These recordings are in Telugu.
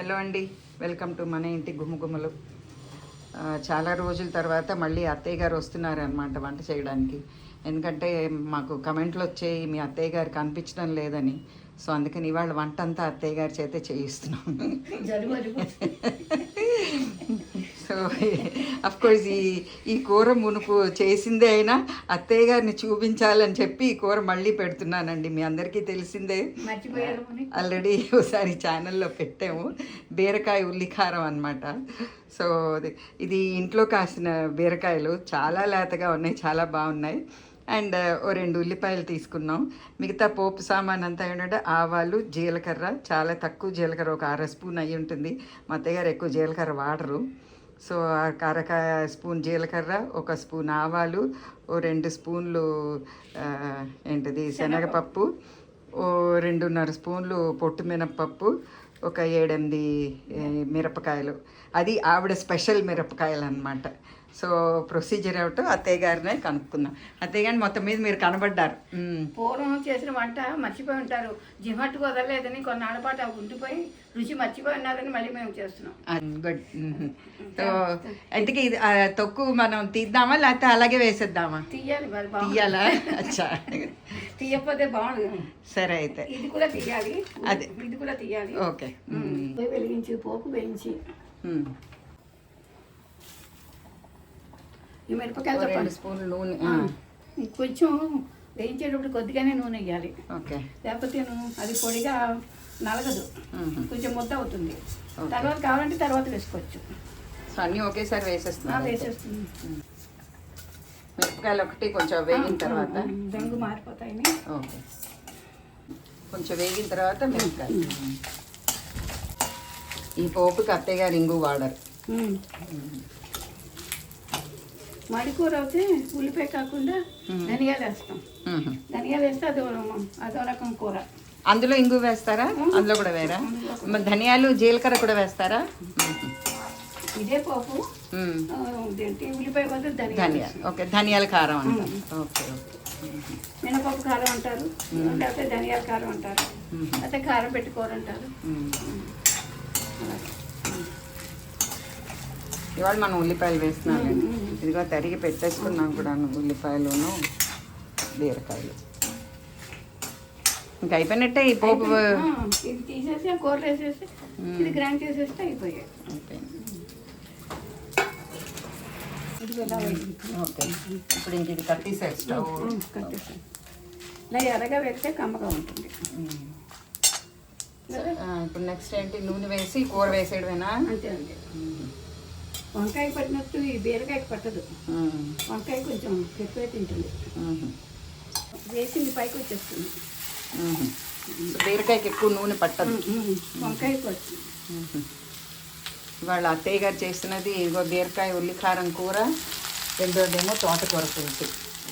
హలో అండి. వెల్కమ్ టు మన ఇంటి గుమ్మగుమ్మలు చాలా రోజుల తర్వాత మళ్ళీ అత్తయ్య గారు వస్తున్నారు అనమాట వంట చేయడానికి. ఎందుకంటే మాకు కమెంట్లు వచ్చాయి మీ అత్తయ్య గారు కనిపించడం లేదని. సో అందుకని ఇవాళ వంట అంతా అత్తయ్య గారి చేతే చేయిస్తున్నాం. సో అఫ్ కోర్స్ ఈ ఈ కూర మునుపు చేసిందే అయినా అత్తయ్య గారిని చూపించాలని చెప్పి ఈ కూర మళ్ళీ పెడుతున్నానండి. మీ అందరికీ తెలిసిందే. ఆల్రెడీ ఒకసారి ఛానల్లో పెట్టాము. బీరకాయ ఉల్లికారం అనమాట సో ఇది ఇంట్లో కాసిన బీరకాయలు. చాలా లేతగా ఉన్నాయి చాలా బాగున్నాయి. అండ్ ఓ రెండు ఉల్లిపాయలు తీసుకున్నాం. మిగతా పోపు సామాన్ అంతా ఏంటంటే ఆవాలు జీలకర్ర చాలా తక్కువ జీలకర్ర ఒక అర స్పూన్ అయి ఉంటుంది. మా అత్తగారు ఎక్కువ జీలకర్ర వాడరు. సో ఆ అరక స్పూన్ జీలకర్ర ఒక స్పూన్ ఆవాలు ఓ రెండు స్పూన్లు ఏంటిది శనగపప్పు ఓ రెండున్నర స్పూన్లు పొట్టు మినపప్పు ఒక ఏడెనిమిది మిరపకాయలు. అది ఆవిడ స్పెషల్ మిరపకాయలు అనమాట సో ప్రొసీజర్ ఏమిటో అత్తయ్య గారినే కనుక్కున్నాం అత్తయ్య గారిని మొత్తం మీద మీరు కనబడ్డారు. పూర్వం చేసిన వంట మర్చిపోయి ఉంటారు. జిమట్టు వదలలేదని కొన్నాళ్ళ పాటు అవి ఉండిపోయి రుచి మర్చిపోయి ఉన్నారని మళ్ళీ మేము చేస్తున్నాం. గుడ్. సో ఇంతకీ ఇది తొక్కు మనం తీద్దామా లేకపోతే అలాగే వేసేద్దామా? తీయాలి తీయాలా? అచ్చా. తీయకపోతే బాగుంది సరే అయితే. ఇది కూడా తీయాలి. అదే. ఇది కూడా తీయాలి. ఓకే. వెలిగించి పోపు వేయించి మ్మ్. ఈ మిరపకాయలు రెండు స్పూన్లు నూనె. కొంచెం వేయించేటప్పుడు కొద్దిగానే నూనె వేయాలి. ఓకే. లేకపోతే అది పొడిగా నలగదు. కొంచెం ముద్ద అవుతుంది. తర్వాత కావాలంటే తర్వాత వేసుకోవచ్చు. సో అన్నీ ఒకేసారి ఆ, వేసేస్తున్నాను వేసేస్తుంది. మిరపకాయలు ఒకటి కొంచెం వేగిన తర్వాత. రంగు మారిపోతాయని ఓకే. కొంచెం వేగిన తర్వాత మిరపకాయలు. ఈ పోపుకి అత్తయ్య గారు ఇంగు వాడరు. మడికూర అయితే ఉల్లిపాయ కాకుండా ధనియాలు వేస్తాం. ధనియాలు వేస్తే అదో అదో రకం కూర. అందులో ఇంగు వేస్తారా? అందులో కూడా వేరా మరి ధనియాలు జీలకర్ర కూడా వేస్తారా? ఇదే పోపు. ఉల్లిపాయ బదులు ధనియాలు. ధనియాలు. ఓకే ధనియాల కారం అంటారు. Okay okay. మినపప్పు కారం అంటారు. లేకపోతే ధనియాల కారం అంటారు. లేకపోతే కారం పెట్టుకోరు అంటారు. మ్మ్. అలాగే. ఇవాళ మనం ఉల్లిపాయలు వేస్తున్నాం ఇదిగో తరిగి పెట్టేసుకున్నాం కూడా ఉల్లిపాయలును బీరకాయలు. ఇంకా అయిపోయినట్టే ఈ పోపు ఇది తీసేసి కూర వేసేసి ఇది గ్రైండ్ చేసేస్తే అయిపోయాయి? ఓకే. ఇప్పుడు ఇంక ఇది కట్టేసారు స్టవ్. ఉమ్, కట్టేసాను ఇలా ఎర్రగా వేస్తే కమ్మగా ఉంటుంది. ఇప్పుడు నెక్స్ట్ ఏంటి? నూనె వేసి కూర వేసేయడమేనా? అంతే అండి వంకాయ పట్టినట్టు ఈ బీరకాయకి పట్టదు. వంకాయ కొంచెం ఎక్కువే తింటుంది. వేసింది పైకి వచ్చేస్తుంది. బీరకాయకి ఎక్కువ నూనె పట్టదు. వంకాయ పడుతుంది మ్మ్. ఇవాళ అత్తయ్య గారు చేస్తున్నది ఇదిగో బీరకాయ ఉల్లికారం కూర రెండోదేమో తోటకూర పులుసు.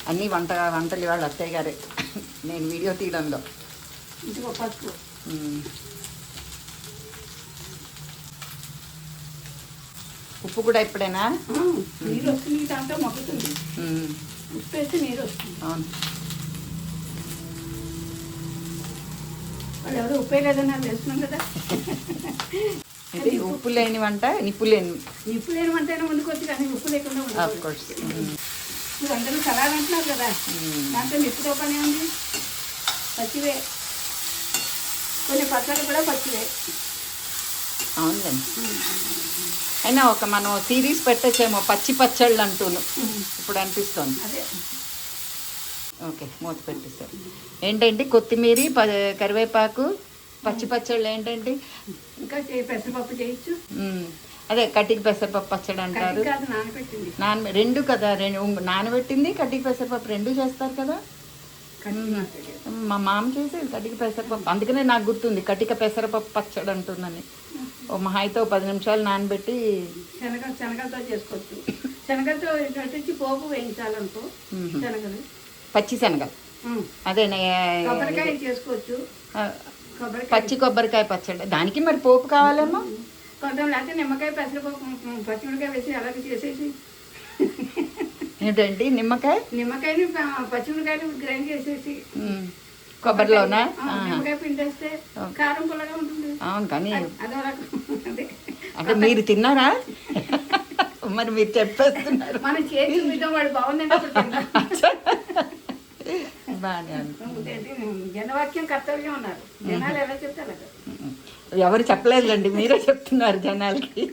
అన్నీ వంట వంటలు ఇవాళ అత్తయ్య గారే. నేను వీడియో తీయడంలో. ఇంటికి పసుపు ఉప్పు కూడా ఇప్పుడేనా? నీరు వస్తుంది. దాంట్లో మగ్గుతుంది. ఉప్పు వేస్తే నీరు వస్తుంది. అవును. వాళ్ళు ఎవరు ఉప్పే లేదని వేస్తున్నాం కదా. అయితే ఉప్పు లేని వంట నిప్పు లేని ఉప్పు లేని వంటైనా వండుకోవచ్చు కానీ ఉప్పు లేకుండా కోర్స్ ఇప్పుడు అందరూ సలాడ్ అంటున్నారు కదా. దాంట్లో నిప్పుతో పని ఉంది. పచ్చివే. కొన్ని పచ్చళ్ళు కూడా పచ్చివే. అవునులేండి. అయినా ఒక మనం సిరీస్ పెట్టచ్చేమో పచ్చి పచ్చళ్ళు అంటూను. ఇప్పుడు అనిపిస్తోంది. ఓకే మూత పెట్టేశారు. ఏంటండి కొత్తిమీర ప కరివేపాకు పచ్చి పచ్చళ్ళు ఏంటండి? ఇంకా పెసరపప్పు చేయొచ్చు. అదే కటికి పెసరపప్పు పచ్చడి అంటారు. కట్టి కాదు నానబెట్టింది. నాన రెండు కదా రెండు నానబెట్టింది కటికి పెసరపప్పు రెండు చేస్తారు కదా. మా మామ చేసేది కటిక పెసరపప్పు. అందుకనే నాకు గుర్తుంది కటిక పెసరపప్పు పచ్చడి అంటుందని. ఓ మహా అయితే ఓ పది నిమిషాలు నానబెట్టి శనగ శనగలతో చేసుకోవచ్చు. శనగలతో వచ్చి పోపు వేయించాలనుకో శనగలు. పచ్చి శనగలు. అదే కొబ్బరికాయ చేసుకోవచ్చు. పచ్చి కొబ్బరికాయ పచ్చడి. దానికి మరి పోపు కావాలేమో? కొంచెం లేకపోతే నిమ్మకాయ పెసరపప్పు ఉమ్, పచ్చిమిరకాయ వేసి అలాగే చేసేసి. ఏంటండి నిమ్మకాయ? నిమ్మకాయని పచ్చిమిరకాయలు గ్రైండ్ చేసేసి. కొబ్బరిలోనా? నిమ్మకాయ పిండేస్తే కారం పుల్లగా ఉంటుంది. అవును కానీ అదో అంటే మీరు తిన్నారా? మరి మీరు చెప్పేస్తున్నారు. మన చేతి విధం వాడు. బాగానే. ఏంటి, జనవాక్యం కర్తవ్యం ఉన్నారు జనాలు ఎలా చెప్తారు. ఎవరు చెప్పలేదులేండి మీరే చెప్తున్నారు జనాలకి.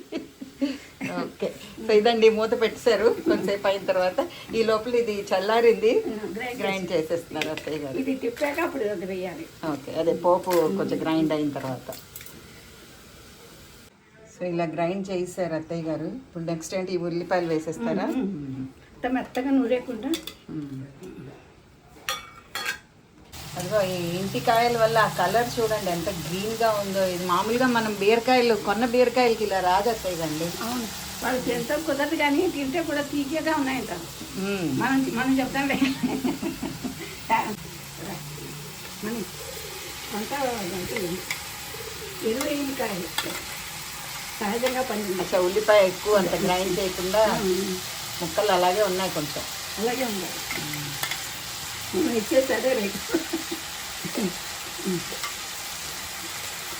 ఓకే. సో ఇదండి మూత పెట్టేశారు. కొంతసేపు అయిన తర్వాత ఈ లోపల ఇది చల్లారింది. గ్రైండ్ చేసేస్తున్నారు అత్తయ్య గారు. ఇది తిప్పాక అప్పుడు అది వేయాలి. ఓకే. అదే పోపు కొంచెం గ్రైండ్ అయిన తర్వాత. సో ఇలా గ్రైండ్ చేసారు అత్తయ్య గారు. ఇప్పుడు నెక్స్ట్ ఏంటి? ఈ ఉల్లిపాయలు వేసేస్తారా? మెత్తగా నూరేకుండా అదిగో ఈ ఇంటి కాయల వల్ల ఆ కలర్ చూడండి ఎంత గ్రీన్గా ఉందో. ఇది మామూలుగా మనం బీరకాయలు కొన్న బీరకాయలకి ఇలా కండి అవును. వాళ్ళు తింటాం కుదరదు కానీ తింటే కూడా తీయగా ఉన్నాయంట. మనం మనం చెప్తాంలే మనం అంతా ఇరవై కాయలు సహజంగా పండింది. అసలు ఉల్లిపాయ ఎక్కువ అంత గ్రైండ్ చేయకుండా ముక్కలు అలాగే ఉన్నాయి కొంచెం. అలాగే ఇచ్చేది అదే రేటు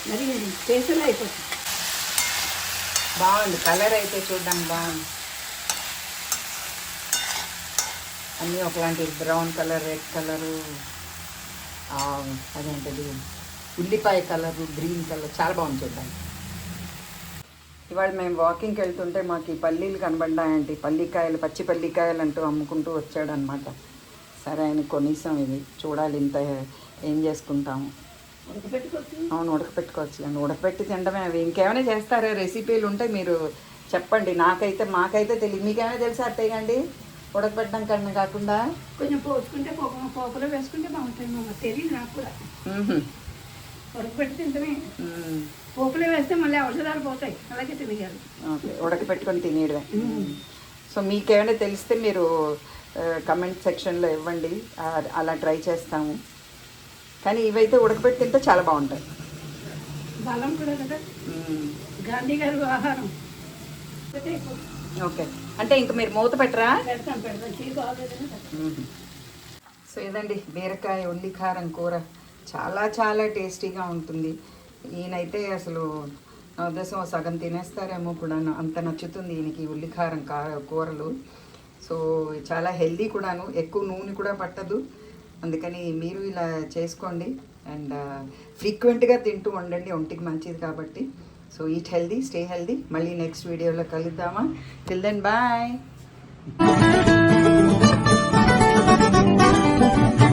మరి స్పేషల్ అయిపోతుంది. బాగుంది. కలర్ అయితే చూడడానికి బాగుంది. అన్నీ ఒకలాంటి బ్రౌన్ కలర్ రెడ్ కలరు అదేంటది? ఉల్లిపాయ కలరు గ్రీన్ కలర్ చాలా బాగుంది చూడడానికి. ఇవాళ మేము వాకింగ్కి వెళ్తుంటే మాకు ఈ పల్లీలు కనబడ్డాయండి. పల్లికాయలు పచ్చి పల్లికాయలు అంటూ అమ్ముకుంటూ వచ్చాడనమాట సరే ఆయన కొనీసం ఇవి చూడాలి ఇంత ఏం చేసుకుంటాము? ఉడకపెట్టుకోవచ్చు? అవును ఉడకపెట్టుకోవచ్చు అండి ఉడకపెట్టి తినడమే అవి. ఇంకేమైనా చేస్తారా రెసిపీలు ఉంటే మీరు చెప్పండి. నాకైతే మాకైతే తెలియదు మీకేమైనా తెలుసా అత్తయ్య అండి ఉడకపెట్టడం కన్నా కాకుండా? కొంచెం పోసుకుంటే పోపులో వేసుకుంటే బాగుంటుంది మామ. తెలియదు నాకు కూడా. తింటమే. పోపులో వేస్తే మళ్ళీ ఔషధాలు పోతాయి. అలాగే తినగాలి ఓకే ఉడకపెట్టుకొని తినేయడమే. సో మీకేమైనా తెలిస్తే మీరు కమెంట్ సెక్షన్లో ఇవ్వండి. అలా ట్రై చేస్తాము. కానీ ఇవైతే ఉడకపెట్టి తింటే చాలా బాగుంటాయి. బలం కూడా కదా. గాంధీ గారి ఆహారం. ఓకే. అంటే ఇంక మీరు మూత పెట్టరా. సో ఇదండి బీరకాయ ఉల్లి కారం. కూర చాలా చాలా టేస్టీగా ఉంటుంది. ఈయనైతే అసలు నా ఉద్దేశం సగం తినేస్తారేమో కూడా అంత నచ్చుతుంది ఈయనకి ఉల్లి కారం కా కూరలు. సో చాలా హెల్దీ కూడాను ఎక్కువ నూనె కూడా పట్టదు. అందుకని మీరు ఇలా చేసుకోండి. అండ్ ఫ్రీక్వెంట్గా తింటూ ఉండండి. ఒంటికి మంచిది కాబట్టి. So eat healthy stay healthy. మళ్ళీ నెక్స్ట్ వీడియోలో కలుద్దామా? Till then bye.